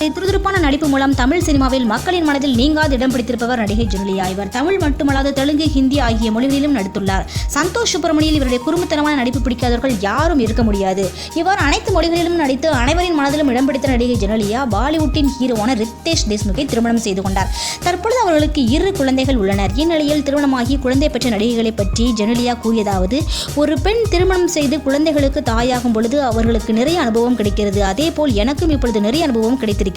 துருதுருப்பான நடிப்பு மூலம் தமிழ் சினிமாவில் மக்களின் மனதில் நீங்காது இடம் பிடித்திருப்பவர் நடிகை ஜெனிலியா இவர் தமிழ் மட்டுமல்லாது தெலுங்கு ஹிந்தி ஆகிய மொழிகளிலும் நடித்துள்ளார். சந்தோஷ் சுப்பிரமணியில் இவருடைய குறும்புத்தனமான நடிப்பு பிடிக்காதவர்கள் யாரும் இருக்க முடியாது. இவர் அனைத்து மொழிகளிலும் நடித்து அனைவரின் மனதிலும் இடம் பிடித்த நடிகை ஜெனலியா பாலிவுட்டின் ஹீரோவான ரித்தேஷ் தேஷ்முகை திருமணம் செய்து கொண்டார். தற்பொழுது அவர்களுக்கு இரு குழந்தைகள் உள்ளனர். இந்நிலையில் திருமணமாகி குழந்தை பெற்ற நடிகைகளை பற்றி ஜெனலியா கூறியதாவது ஒரு பெண் திருமணம் செய்து குழந்தைகளுக்கு தாயாகும் பொழுது அவர்களுக்கு நிறைய அனுபவம் கிடைக்கிறது. அதேபோல் எனக்கும் இப்பொழுது நிறைய அனுபவம் கிடைத்திருக்கிறது.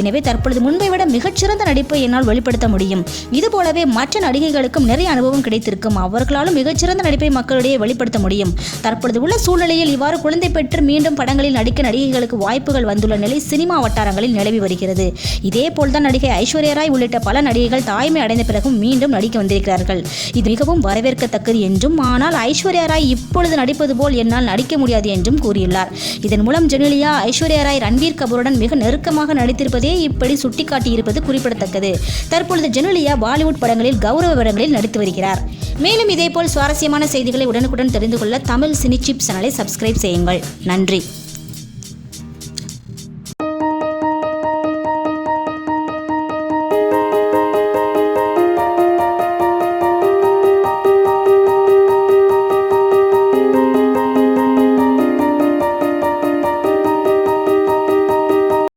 எனவே தற்பொழுது முன்பை விட மிகச்சிறந்த நடிப்பை என்னால் வெளிப்படுத்த முடியும். இதுபோலவே மற்ற நடிகைகளுக்கும் நிறைய அனுபவம் கிடைத்திருக்கும். அவர்களாலும் மிகச்சிறந்த நடிப்பை மக்களிடையே வெளிப்படுத்த முடியும். தற்பொழுது உள்ள சூழ்நிலையில் இவ்வாறு குழந்தை பெற்று மீண்டும் படங்களில் நடிக்க நடிகைகளுக்கு வாய்ப்புகள் வந்துள்ள நிலை சினிமா வட்டாரங்களில் நிலவி வருகிறது. இதே போல்தான் நடிகை ஐஸ்வர்யா ராய் உள்ளிட்ட பல நடிகைகள் தாய்மை அடைந்த பிறகும் மீண்டும் நடிக்க வந்திருக்கிறார்கள். இது மிகவும் வரவேற்கத்தக்கது என்றும் ஆனால் ஐஸ்வர்யா ராய் இப்பொழுது நடிப்பது போல் என்னால் நடிக்க முடியாது என்றும் கூறியுள்ளார். இதன் மூலம் ஜெனிலியா ஐஸ்வர்யா ராய் ரன்வீர் கபூருடன் மிக நெருக்கமாக நடித்திருப்பதே இப்படி சுட்டிக்காட்டியிருப்பது குறிப்பிடத்தக்கது. தற்பொழுது ஜெனலியா பாலிவுட் படங்களில் கௌரவ படங்களில் நடித்து வருகிறார். மேலும் இதேபோல் சுவாரஸ்யமான செய்திகளை உடனுக்குடன் தெரிந்து கொள்ள தமிழ் சினி சிப் சேனலை சப்ஸ்கிரைப் செய்யுங்கள். நன்றி.